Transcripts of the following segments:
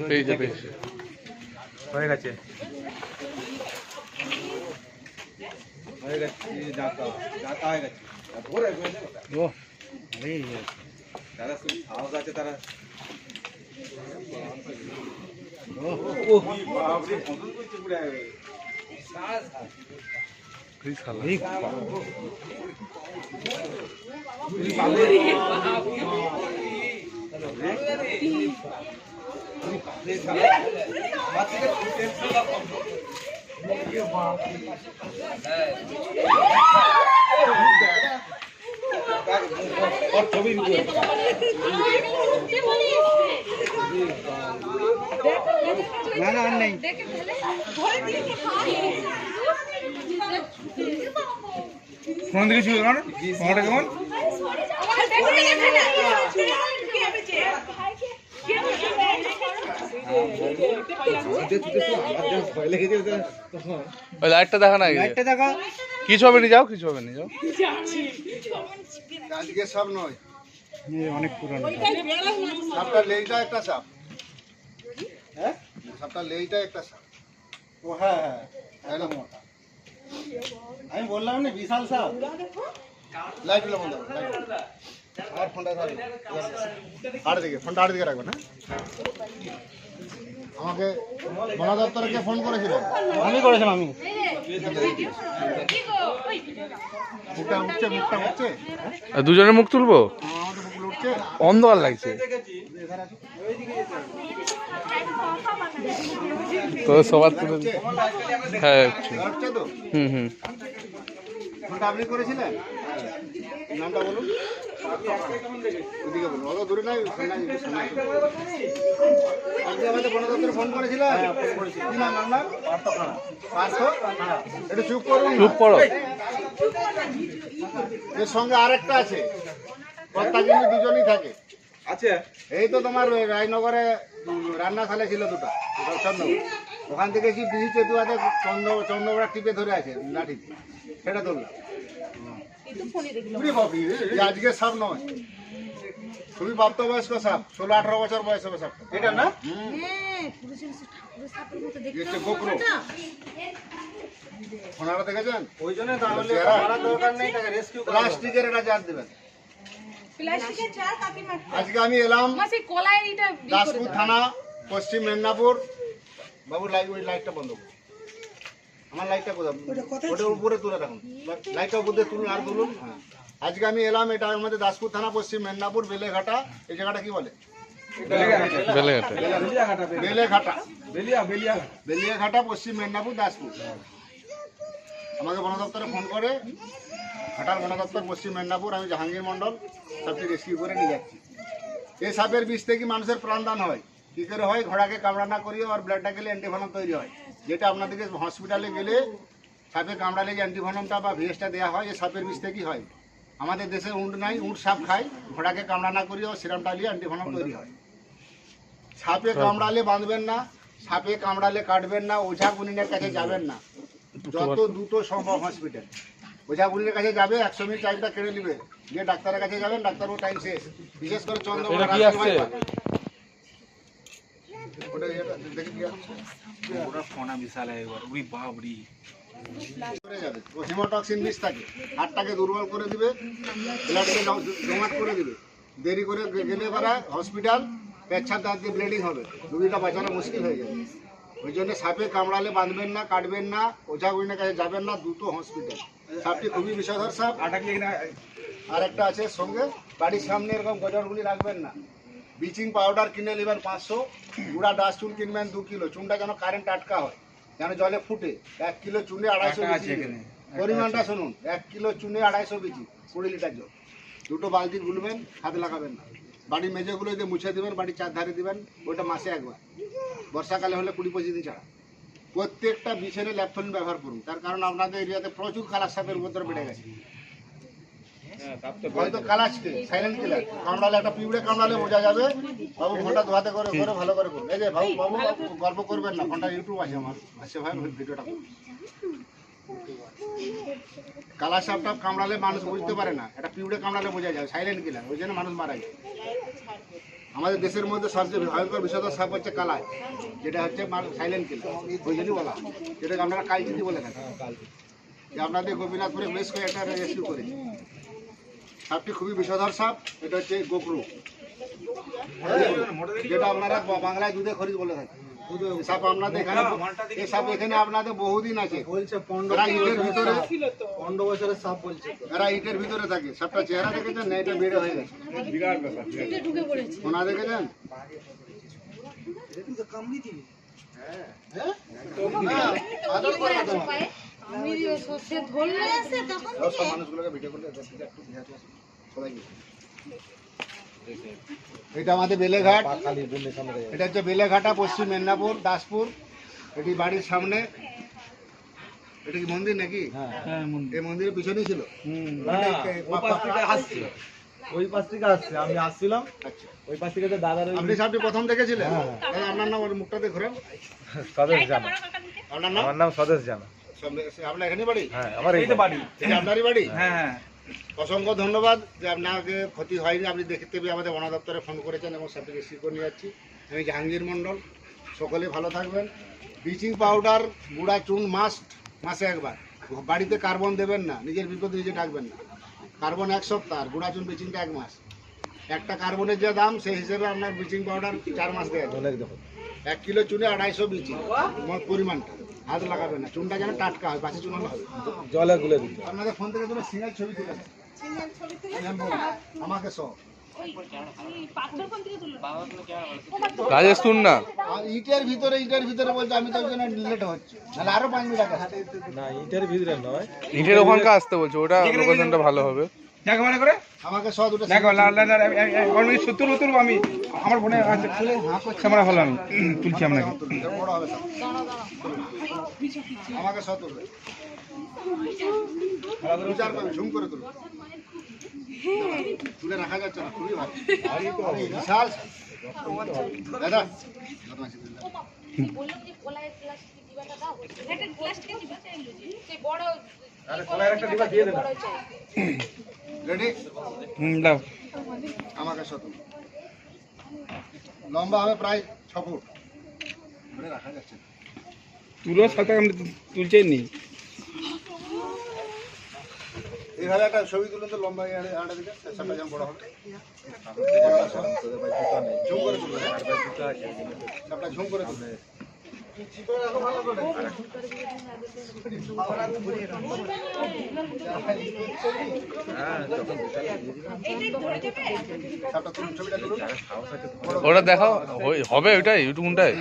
পেয়েছে পেয়েছে হয়ে গেছে। হয়ে গেছে যাতা যাতা হয়ে গেছে। ও যারা শুধু সাহস আছে তারা ও বাপরে কত করছে পুরো এই শালা। এই না না আর নেই। ফোন দিকে শুরু করো ফোনটা কেমন? ওই লাইটটা দেখা না লাইটটা দেখা। কিছু হবে নি যাও কিছু হবে নি যাও। আজকে সব নয়। এ অনেক পুরানো সাপটা লেজটা একটা সাপ। হ্যাঁ? সাপটা লেজটা একটা সাপ। ও হ্যাঁ হ্যাঁ। একদম মোটা। বললাম না বিশাল সাপ। লাইটগুলো বন্ধ। আর ফোনটা দিকে ফোনটা আট দিকে রাখবেন হ্যাঁ আমাকে বন দপ্তরে কে ফোন করেছিলেন আমি করেছিলাম আমি। মুখটা উঠছে মুখটা উঠছে আর দুজনের মুখ তুলবো? উঠছে অন্ধকার লাগছে। তো সবার উঠছে হ্যাঁ তো হুম হুম। আপনি করেছিলেন? নামটা বলুন। ওদিকে বলুন। অত দূরে নাই। আপনি আমাদের বন দপ্তরে ফোন করেছিলেন? কি নাম আপনার পার্থ? একটু চুপ করুন। চুপ করো। এর সঙ্গে আরেকটা আছে। কর্তা কিন্তু দুজনই থাকে। আছে। এই তো তোমার রায়নগরে রান্নাশালা ছিল দুটো চন্দ্রপুর ওখান থেকে কি বিহি চেতুয়াতে চন্দ্র চন্দ্রগড়া টিপে ধরে আছে লাঠিতে সেটা ধরলাম আজকে সাপ নয়। খুবই প্রাপ্তবয়স্ক সাপ ষোলো আঠারো বছর বয়স হবে সাপটা এটা না? গোপ্রো ওনারা দেখেছেন? ওই জন্য তাহলে দরকার নেই প্লাস্টিকের এটা জার দেবেন। আজকে আমি এলাম দাসপুর থানা পশ্চিম মেদিনীপুর। বাবু লাইট ওই লাইটটা বন্ধ করুন আমার লাইটটা কোথায়? ওটা উপরে তুলে রাখুন। লাইটটা উপর দিয়ে তুলুন আর তুলুন। হ্যাঁ। আজকে আমি এলাম এটা আমাদের দাসপুর থানা পশ্চিম মেদিনীপুর বেলেঘাটা। এই জায়গাটা কি বলে? বেলেঘাটে। বেলেঘাটা। বেলিয়া বেলিয়া বেলিয়াঘাটা পশ্চিম মেদিনীপুর দাসপুর। আমাকে বন দপ্তরে ফোন করে ঘাটার বন দপ্তর পশ্চিম মেদিনীপুর আমি জাহাঙ্গীর মণ্ডল সাপটি রেস্কিউ করে নিয়ে যাচ্ছি। এই সাপের বিষ থেকে মানুষের প্রাণদান হয়। কী করে হয়? ঘোড়াকে কামড়ানা করিয়ে আর ব্লাডটা গেলে অ্যান্টিভেনম তৈরি হয়। যেটা আপনাদেরকে হসপিটালে গেলে সাপে কামড়ালে যে অ্যান্টিভেনমটা বা ভিএসটা দেওয়া হয় এই সাপের বিষ থেকেই হয়। আমাদের দেশে উঁট নাই উঁট সাপ খায়। ঘোড়াকে কামড়ানা করিয়ে ও সিরামটা নিয়ে অ্যান্টিভেনম তৈরি হয়। সাপে কামড়ালে বাঁধবেন না সাপে কামড়ালে কাটবেন না ওঝা গুনিনের কাছে যাবেন না। যত দ্রুত সম্ভব হসপিটাল ওঝা গুনিনের কাছে যাবে একশো মিনিট টাইমটা কেড়ে নেবে। গিয়ে ডাক্তারের কাছে যাবেন ডাক্তারও টাইম শেষ। বিশেষ করে যাবে। ও হিমোটক্সিন থাকে। দুর্বল করে দিবে ব্লাডকে জমাট করে দিবে। দেরি করে গেলে পারা হসপিটাল পেচ্ছাপ দাঁত দিয়ে ব্লিডিং হবে। রুগীটা বাঁচানো মুশকিল হয়ে যাবে ওই জন্য সাপে কামড়ালে বাঁধবেন না কাটবেন না ওঝা গুইনের কাছে যাবেন না দুটো হসপিটাল সাপটি খুবই বিষধর সাপ। আর একটা আছে সঙ্গে। বাড়ির সামনে এরকম গজরগুলি রাখবেন না। ব্লিচিং পাউডার কিনে নেবেন পাঁচশো। গুঁড়া ডাস্ট চুন কিনবেন দু কিলো। চুনটা যেন কারেন্ট আটকা হয় যেন জলে ফুটে। এক কিলো চুনে আড়াইশো বিচি পরিমাণটা শুনুন। এক কিলো চুনে আড়াইশো বিচি কুড়ি লিটার জল। দুটো বালতি গুলবেন হাতে লাগাবেন না। বাড়ির মেঝেগুলো দিয়ে মুছে দিবেন বাড়ির চারধারে দিবেন। ওইটা মাসে একবার। বর্ষাকালে হলে কুড়ি পঁচিশ দিন ছাড়া। প্রত্যেকটা বিছানে ল্যাপথলিন ব্যবহার করুন। তার কারণ আপনাদের এরিয়াতে প্রচুর কালার সাপের উপদ্রব বেড়ে গেছে। হ্যাঁ হয়তো সাইলেন্ট কিলার কামড়ালে একটা পিঁপড়ে কামড়ালে বোঝা যাবে বাবু ফোনটা ধোয়াতে করে করে ভালো করে করুন। এই যে বাবু বাবু গল্প করবেন না ফোনটা ইউটিউব আছে আমার। আছে ভাই ভিডিওটা কালা সাপটা কামড়ালে মানুষ বুঝতে পারে না। একটা পিঁপড়ে কামড়ালে বোঝা যায় সাইলেন্ট কিলার ওই জন্য মানুষ মারা যায়। আমাদের দেশের মধ্যে সবচেয়ে ভয়ঙ্কর বিষয়টা সাপ হচ্ছে কালাই, যেটা হচ্ছে সাইলেন্ট কিলার ওই জন্যই বলা যেটাকে আপনারা কালচিতি বলে থাকেন। যে আপনাদের গোপীনাথপুরে বেশ কয়েকটা রেস্কিউ করেছে। সাপটি খুবই বিষধর সাপ, এটা হচ্ছে গোকরু। যেটা আপনারা বাংলায় দুধে খরিদ বলে থাকে আপনাদের এখানে আপনাদের বহুদিন আছে। বলছে এরা ইটের ভিতরে পনেরো বছরের সাপ বলছে এরা ইটের ভিতরে থাকে। সাপটা চেহারা দেখেছেন না এটা বেড়ে হয়ে গেছে? বিরাট ব্যাপার ওনা দেখেছেন? আমি সর্ষে ধরলে আসে তখন সব মানুষগুলোকে ভিডিও করলে একটু সবাই। এটা আমাদের বেলেঘাট। এটা হচ্ছে বেলেঘাটা পশ্চিম মেদিনীপুর দাসপুর। এটি বাড়ির সামনে। এটা কি মন্দির নাকি? এই মন্দিরের পিছনেই ছিল? ওই পাশ থেকে আসছে। ওই পাশ থেকে আসছে আমি আসছিলাম। আচ্ছা। ওই পাশ থেকে দাদার আপনি সাহেবটি প্রথম দেখেছিলেন? আপনার নাম ওর মুখটাতে ঘোরেন স্বদেশ জানা। আপনার নাম? আমার নাম স্বদেশ জানা। আপনার এখানেই বাড়ি? হ্যাঁ আমার এই তো বাড়ি। আপনারই বাড়ি? হ্যাঁ হ্যাঁ। অসংখ্য ধন্যবাদ যে আপনাকে ক্ষতি হয়নি। আপনি দেখতে পেয়ে আমাদের বন দপ্তরে ফোন করেছেন এবং সাথে করে নিয়ে যাচ্ছি। আমি জাহাঙ্গীর মণ্ডল। সকলে ভালো থাকবেন। ব্লিচিং পাউডার গুঁড়া চুন মাস্ট মাসে একবার। বাড়িতে কার্বন দেবেন না নিজের বিপদ নিজে ডাকবেন না। কার্বন এক সপ্তাহ আর গুঁড়া চুন ব্লিচিংটা এক মাস। একটা কার্বনের যে দাম সেই হিসেবে আপনার ব্লিচিং পাউডার চার মাস দেওয়া যাবে। এক কিলো চুনে আড়াইশো ব্লিচিং পরিমাণটা। হাত লাগাবেন না চুনটা যেন টাটকা হয় বাসি চুন হবে। জলে গুলে দিতে আপনাদের ফোন থেকে তুমি সিঙ্গেল ছবি তুলে আমাকে সব রাজেশ শুন না। আর ইটের ভিতরে ইটের ভিতরে বলছে আমি তো ওই জন্য লেট হচ্ছে। নাহলে আরও পাঁচ মিনিট আসতে। না ইটের ভিতরে নয়। ইটের ওখানকার আসতে বলছে ওটা লোকেশনটা ভালো হবে। দেখো মানে করে। আমাকে ছ দুটো দেখো লাল লাল অনেক সত্তর আমি আমার ফোনে আছে ক্যামেরা ভালো আমি তুলছি আপনাকে। বড় হবে সব। আমাকে ছ তুলবে। ঝুম করে তুলবে। তুলে রাখা যাচ্ছে না খুবই ভালো। বিশাল দাদা একটা দিবা। দিয়ে চাই। রেডি হুম দাও। আমাকে তুলবে লম্বা হবে প্রায় ছ ফুট। ধরে রাখা যাচ্ছে তুলো সাথে আমি তুলছেই নি। এইভাবে একটা ছবি তুলুন তো লম্বা আড়ে আড়ে দিকে। সাপটা যেমন বড় হবে। ঝুম করে তুলবে? ঝুম করে তুলবে ওটা দেখাও হবে ওইটাই ইউটিউবটাই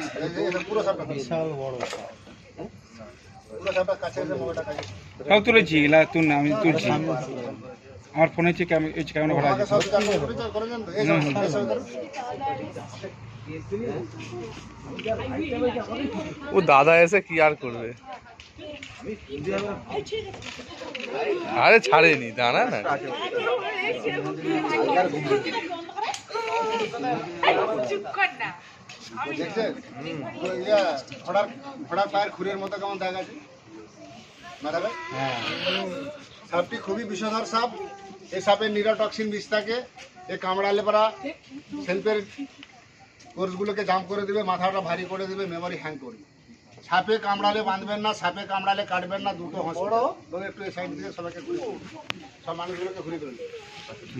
তাও তুলেছি এগুলা তুল না আমি তুলছি আমার ফোনে হচ্ছে ক্যামেরা ভালো আছে ও দাদা এসে কি আর করবে? আরে ছাড়েনি, দাঁড়া না। সাপটি খুবই বিষধর সাপ এই সাপের নিরোটক্সিন বিষ থাকে এ কামড়ালে পারা সেলফের কোর্সগুলোকে জাম করে দেবে মাথাটা ভারী করে দেবে মেমোরি হ্যাং করবে সাপে কামড়ালে বাঁধবেন না সাপে কামড়ালে কাটবেন না দুটো তবে একটু এই সাইড দিয়ে সবাইকে ঘুরে সব মানুষগুলোকে ঘুরে দিন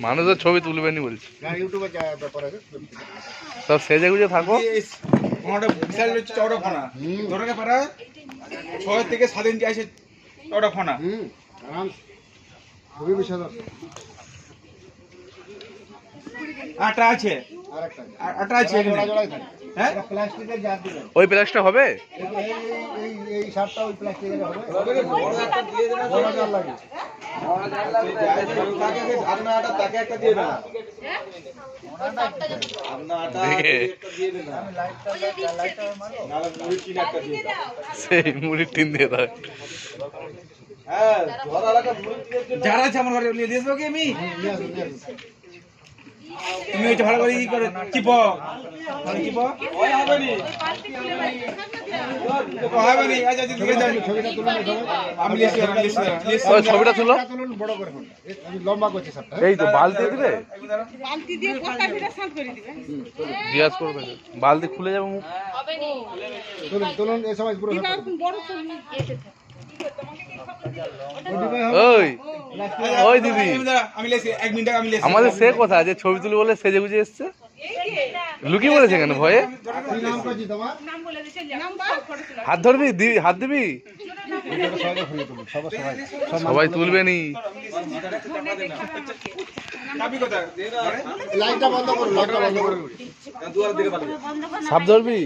মানুষের ছবি তুলবেনি বলছে। হ্যাঁ ইউটিউবে ব্যাপার আছে সব সেজে গুজে থাকো। ফোনাটা বিশাল হচ্ছে চওড়া ফোনা ধরে পারা ছয় থেকে সাত ইঞ্চি আছে চওড়া ফোনা হুম আরাম খুবই আটা আছে। আটা আছে। হ্যাঁ? প্লাস্টিকের জার দিবেন। ওই প্লাসটা হবে? এই এই এই এই ওই প্লাস্টিকের হবে। বড় একটা দিয়ে দেন হ্যাঁ? যে একটা দিয়ে হ্যাঁ যারা আছে আমার ঘরে নিয়ে দিয়ে দেবো কি আমি? তুমি ওইটা ভালো করে করে চিপ চিপ ওই হবে নি? হবে নি ঠিক আছে ছবিটা এই ওই তুলো। লম্বা করছি তো বালতি দিবে? বালতি দিয়ে পোকা ফিরে সাফ করে দিবে। জিজ্ঞাসা করবে। বালতি খুলে যাবে মুখ। হবে নি। তুলুন তুলুন এই সময় পুরো ওই ওই দিদি। আমাদের সে কথা, যে ছবি তুলি বলে সেজে গুজে এসছে। লুকিয়ে বলেছে কেন ভয়ে? হাত ধরবি দিবি হাত দিবি? সবাই তুলবে নি লাইটটা বন্ধ করুন লাইটটা বন্ধ করুন। দুয়ার দিকে পাঠাবে সাপ ধরবি?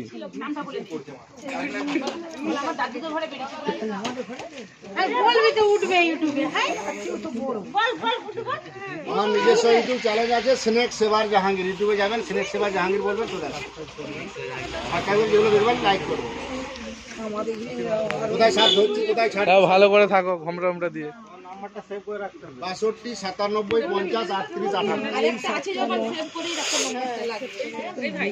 বলবি তো উঠবে ইউটিউবে বল বল উঠবে আমার নিজস্ব ইউটিউব চ্যানেল আছে স্নেক সেবার জাহাঙ্গীর। ইউটিউবে যাবেন স্নেক সেবার জাহাঙ্গীর বলবেন আর যেগুলো দেখবেন লাইক করবেন কোথায় ছাড় ধরছি কোথায় ভালো করে থাকো ঘমরা ঘমরা দিয়ে বাষট্টি সাতানব্বই পঞ্চাশ আটত্রিশ আঠান্ন আরেকটা আছে যখন সেভ করেই রাখো নম্বরটা লাগবে। এই ভাই।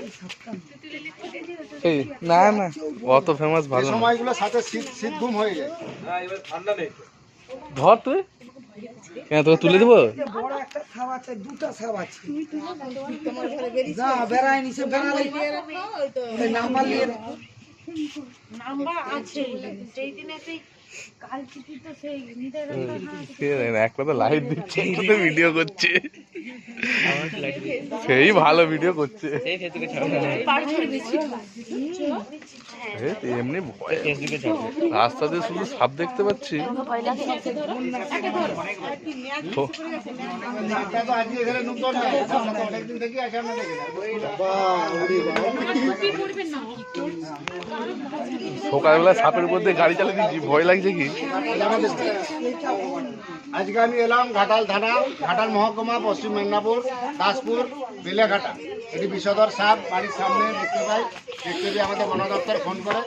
এই না না অত ফেমাস ভালো না। সময়গুলো সাথে শীত শীত ঘুম হয়ে যায়। হ্যাঁ এবার ঠান্ডা নেই। ধর তুই। কেন তোকে তুলে দেবো? বড় একটা সাপ আছে দুটো সাপ আছে। না বেড়ায়নি সে বেড়ালে নাম্বার নিয়ে নাম্বার আছে। যেই দিনে একটা তো লাইট দিচ্ছে একটা তো ভিডিও করছে। সেই ভালো ভিডিও করছে। এমনি ভয় রাস্তা দিয়ে শুধু সাপ দেখতে পাচ্ছি। সকালবেলা সাপের উপর দিয়ে গাড়ি চালিয়ে দিচ্ছি। ভয় লাগছে কি? আজকে আমি এলাম ঘাটাল থানা ঘাটাল মহকুমা পশ্চিম মেদিনীপুর দাসপুর বেলেঘাটা। এটি বিষধর সাপ বাড়ির সামনে দেখতে পাই। দেখতে পেয়ে আমাদের বন দপ্তর ফোন করে।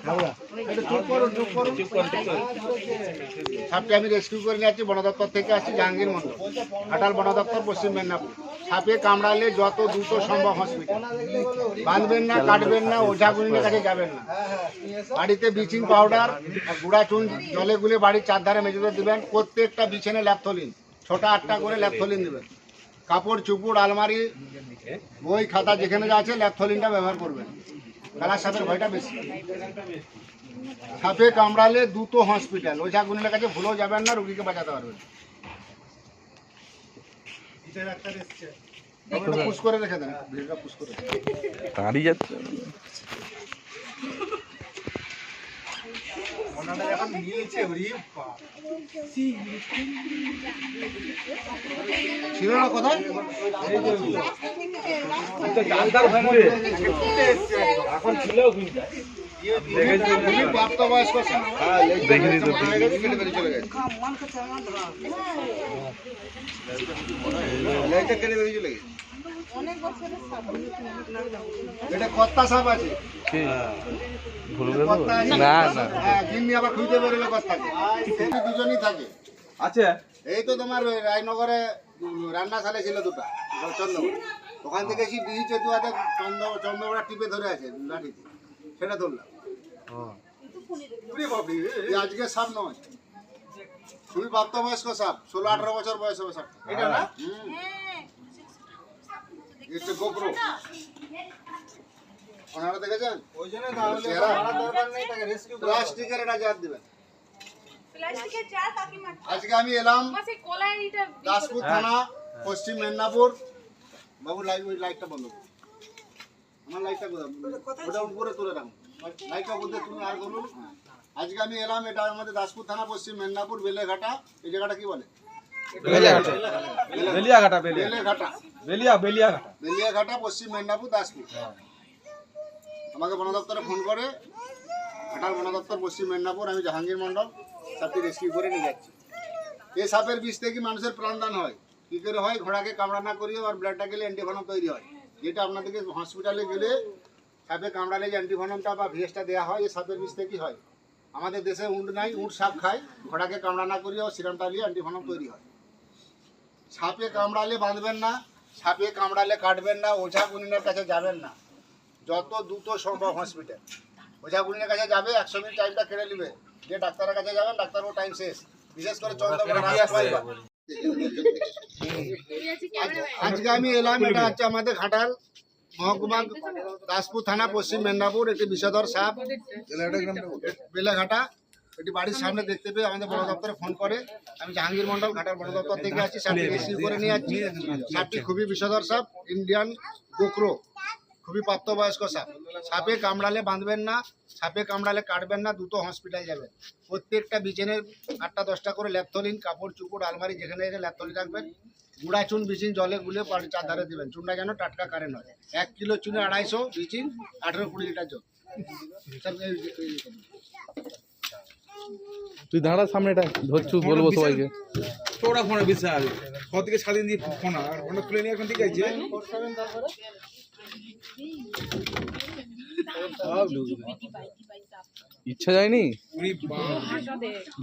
সাপটি আমি রেস্কিউ করে নিয়ে আসছি বন দপ্তর থেকে আসছি জাহাঙ্গীর মন্ডল ঘাটাল বন দপ্তর পশ্চিম মেদিনীপুর। সাপে কামড়ালে যত দ্রুত সম্ভব হসপিটাল বাঁধবেন না কাটবেন না ওঝা গুলির কাছে যাবেন না। বাড়িতে ব্লিচিং পাউডার গুঁড়া চুন জলে গুলে বাড়ির চারধারে মেঝেতে দেবেন। প্রত্যেকটা বিছানে ল্যাপথলিন ছোটা আটটা করে ল্যাপথলিন দিবেন। কাপড় চুপুর আলমারি, বই, খাতা যেখানে যা আছে, ল্যাপথলিনটা ব্যবহার করবেন। কালার সাপের ভয়টা বেশি। সাপে কামড়ালে দ্রুত হসপিটাল। ওঝা গুনিলের কাছে ভুলেও যাবেন না, রুগীকে বাঁচাতে পারবেন। পুশ করে রেখে দেন। ভিড়টা পুশ করে দাঁড়িয়ে যাচ্ছে। ওনাটা যখন নিয়েছে ওরে বাপ। ছিল না কোথায়। এখন ছিল দেখিনি তো। চলে গেছে। এটা কত্তা সাপ আছে। আছে। না না। হ্যাঁ গিন্নি আবার খুঁজতে বেরোলো কত্তাকে দুজনই থাকে। আছে? এই তো তোমার রায়নগরে রান্নাশালে ছিল দুটা। চন্দ্রগড় ওখান থেকে ডিহি চেতুয়াতে চন্দ্র চন্দ্রগড়া টিপে ধরে আছে লাঠিতে। সেটা ধরলাম। আজকে সাপ নয়। খুবই প্রাপ্তবয়স্ক সাপ ষোলো আঠারো বছর বয়স হবে সাপ এটা না? হচ্ছে গোপ্রো ওনারা দেখেছেন? ওই জন্য তাহলে চেহারা? দরকার নেই তাকে রেস্কিউ প্লাস্টিকের এটা জাত দিবেন। প্লাস্টিকের আজকে আমি এলাম আমার এটা দাসপুর থানা পশ্চিম মেদিনীপুর। বাবু লাইট ওই লাইটটা বন্ধ করুন। আমার লাইটটা কোথায়? ওটা উপরে তুলে রাখুন লাইটটা বলতে তুমি আর করুন আজকে আমি এলাম এটা আমাদের দাসপুর থানা পশ্চিম মেদিনীপুর বেলেঘাটা। এই জায়গাটা কি বলে? বেলিয়াঘাটা। বেলিয়া। বেলিয়া বেলিয়াঘাটা। বেলিয়াঘাটা পশ্চিম মেদিনীপুর দাসপুর। আমাকে বন দপ্তরে ফোন করে ঘাটাল বন দপ্তর পশ্চিম মেদিনীপুর আমি জাহাঙ্গীর মন্ডল সাপটি রেস্কিউ করে নিয়ে যাচ্ছি। এই সাপের বিষ থেকে মানুষের প্রাণদান হয়। কি করে হয়? ঘোড়াকে কামড়া না করিয়ে আর ব্লাডটা গেলে অ্যান্টিভেনম তৈরি হয়। যেটা আপনাদেরকে হসপিটালে গেলে সাপে কামড়ালে যে অ্যান্টিভেনমটা বা ভিএসটা দেওয়া হয় এই সাপের বিষ থেকেই হয়? আমাদের দেশে উঁট নাই উঁট সাপ খায়। ঘোড়াকে কামড়া না করিয়ে সিরামটা নিয়ে অ্যান্টিভেনম তৈরি হয়। সাপে কামড়ালে বাঁধবেন না সাপে কামড়ালে কাটবেন না ওঝা গুনিনের কাছে যাবেন না। যত দ্রুত সম্ভব হসপিটাল ওঝা গুনিনের কাছে যাবে একশো মিনিট টাইমটা কেড়ে নেবে। যে ডাক্তারের কাছে যাবেন ডাক্তারও টাইম শেষ। বিশেষ করে আজকে আমি এলাম এটা হচ্ছে আমাদের ঘাটাল মহকুমা দাসপুর থানা পশ্চিম মেদিনীপুর একটি বিষধর সাপ বেলেঘাটা। এটি বাড়ির সামনে দেখতে পেয়ে আমাদের বন দপ্তরে ফোন করে। আমি জাহাঙ্গীর মন্ডল ঘাটাল বন দপ্তর থেকে আসছি সাপটি রেস্কিউ করে নিয়ে যাচ্ছি সাপটি খুবই বিষধর সাপ ইন্ডিয়ান গোকরো। খুবই প্রাপ্তবয়স্ক সাপ। সাপে কামড়ালে বাঁধবেন না সাপে কামড়ালে কাটবেন না দুটো হসপিটাল যাবেন প্রত্যেকটা বিচেনের আটটা দশটা করে ল্যাপথলিন কাপড় চুপড় আলমারি যেখানে যেখানে ল্যাপথলিন রাখবেন। গুঁড়া চুন বিচিন জলে গুলে চার ধারে দেবেন। চুনটা যেন টাটকা কারেন্ট হয়। এক কিলো চুনে আড়াইশো বিচিন আঠেরো কুড়ি লিটার জল। তুই দাঁড়া সামনে এটা ধরছু বলব সবাইকে। চৌড়া ফোনা বিশাল ছ থেকে স্বাধীন দিয়ে ফোনা আর? ফোনটা খুলে নিয়ে এখন ঠিক আছে ইচ্ছা যায়নি?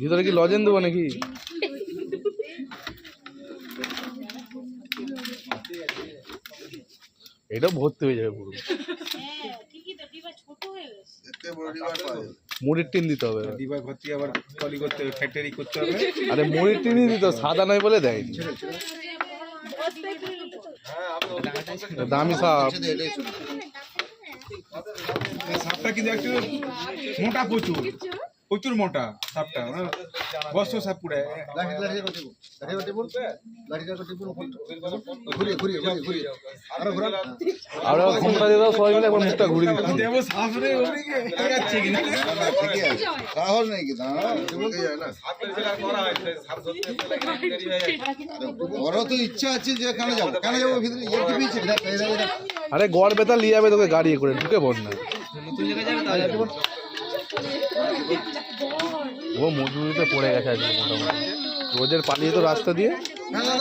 ভিতরে কি লজেন দেবো নাকি? এটা ভর্তি হয়ে যাবে পুরো। হ্যাঁ ছোট হয়ে গেছে। মুড়ির টিন দিতে হবে। দিবা ঘর থেকে আবার কলি করতে হবে ফ্যাক্টরি করতে হবে। আরে মুড়ির টিনই দিত সাদা নয় বলে দেয়নি দামি সাপ। সাপটা কিন্তু একটু মোটা প্রচুর প্রচুর মোটা সাপটা। বস্ত্র সাপ পুরো আরও দিয়ে দাও সবাই মিলে একবার মুখটা কিনা কি বড় তো ইচ্ছা আছে যে এখানে যাব? কেন যাব ভিতরে? ইয়ে কি পিছে? আরে গড় বেতা লিয়ে যাবে তোকে গাড়ি করে ঢুকে পড় না। ও মজুরিতে পড়ে গেছে আজকে মোটামুটি। রোজের পালিয়ে তো রাস্তা দিয়ে। হ্যাঁ হ্যাঁ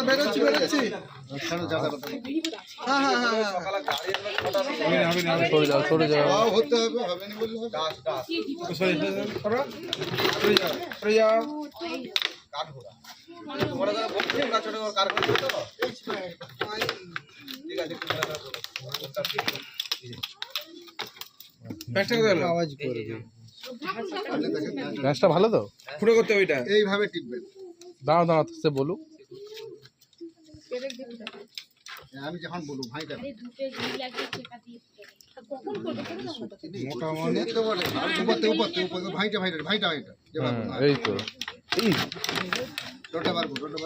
হ্যাঁ হ্যাঁ হ্যাঁ সরে যাও সরে যাও। তাও হবে হবে না বললে হবে সরে যাও সরে যাও ব্যাসটা আওয়াজ ম্যাচটা ভালো তো? ফুটো করতে হবে এটা এইভাবে টিপবেন দাঁড়াও দাঁড়াও সে বলুক। হ্যাঁ, আমি যখন উপরতে উপরতে ভাইটা ভাইটা ভাইটা ভাইটা। হ্যাঁ এই তো। এই। রোটা বার করো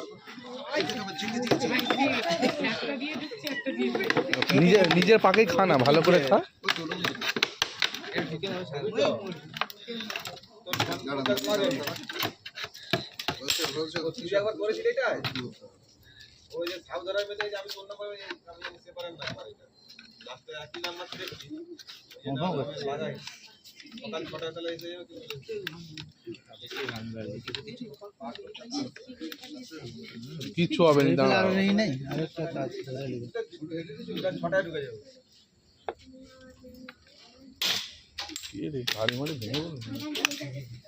রোটা বার করো নিজের নিজের পাকেই খা না ভালো করে খা কিচ্ছু হবে না দাঁড়াও। কি রে গাড়ি মাড়ি ভেঙে গেল। একটা ধরতে হবে এই সাথে আওয়াজ করে অন্য সব আওয়াজ করে বাবার বেশি দেখে না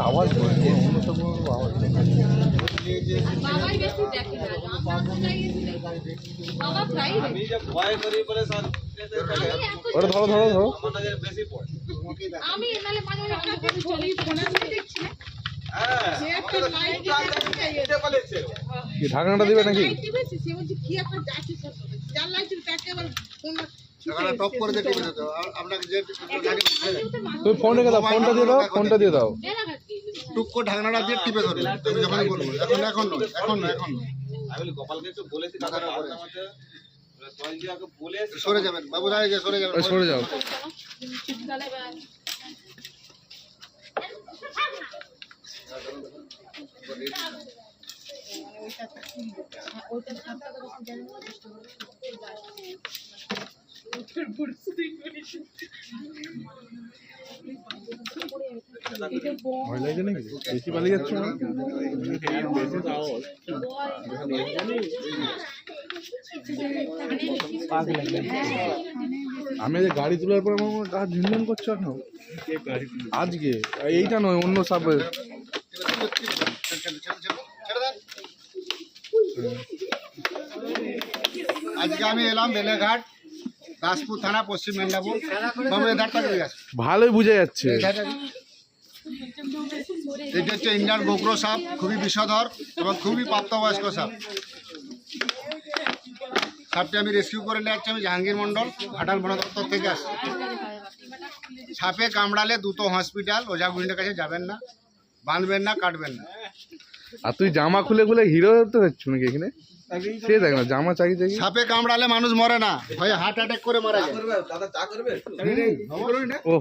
আমার প্রায় বেশি দেখে বাবা প্রায় ওটা ধরো ধরো ধরো। আমি এনালে মাঝে মাঝে অন্য কিছু টপ করে দিয়ে টিপে দিতে আপনাকে যে তুমি ফোন রেখে দাও ফোনটা দিয়ে দাও ফোনটা দিয়ে দাও। টুক করে ঢাকনাটা দিয়ে টিপে ধরবেন আমি যখনই বলব। এখন এখন নয় এখন নয় এখন নয়। সরে যাবেন বাবু দাঁড়িয়ে সরে যাবেন সরে যাও। ভয় লাগছে নাকি? বেশি পালিয়ে যাচ্ছ আমি যে গাড়ি তোলার পর আমার গা ঝিনঝিন করছে এখন আজকে? এইটা নয়, অন্য সাপের। আজকে আমি এলাম বেলেঘাট। দাসপুর থানা পশ্চিম মেদিনীপুর। বাবু গেছে। ভালোই বুঝে যাচ্ছে। এটি হচ্ছে ইন্ডিয়ান গোগ্রো সাপ খুবই বিষধর এবং খুবই প্রাপ্তবয়স্ক সাপ। সাপটি আমি রেস্কিউ করে নিয়ে যাচ্ছি আমি জাহাঙ্গীর মণ্ডল ঘাটাল বন দপ্তর থেকে আসছি। সাপে কামড়ালে দুটো হসপিটাল ওঝাগুলির কাছে যাবেন না বাঁধবেন না কাটবেন না। আর তুই জামা খুলে খুলে হিরো হতে যাচ্ছ নাকি এখানে? সে দেখ না জামা চাকি চাকি সাপে কামড়ালে মানুষ মরে না হয়ে হার্ট অ্যাটাক করে মারা যায়। দাদা চা করবে? ও।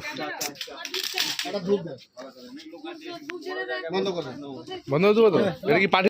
বন্ধ করে। বন্ধ তো এটা কি পাঠিয়ে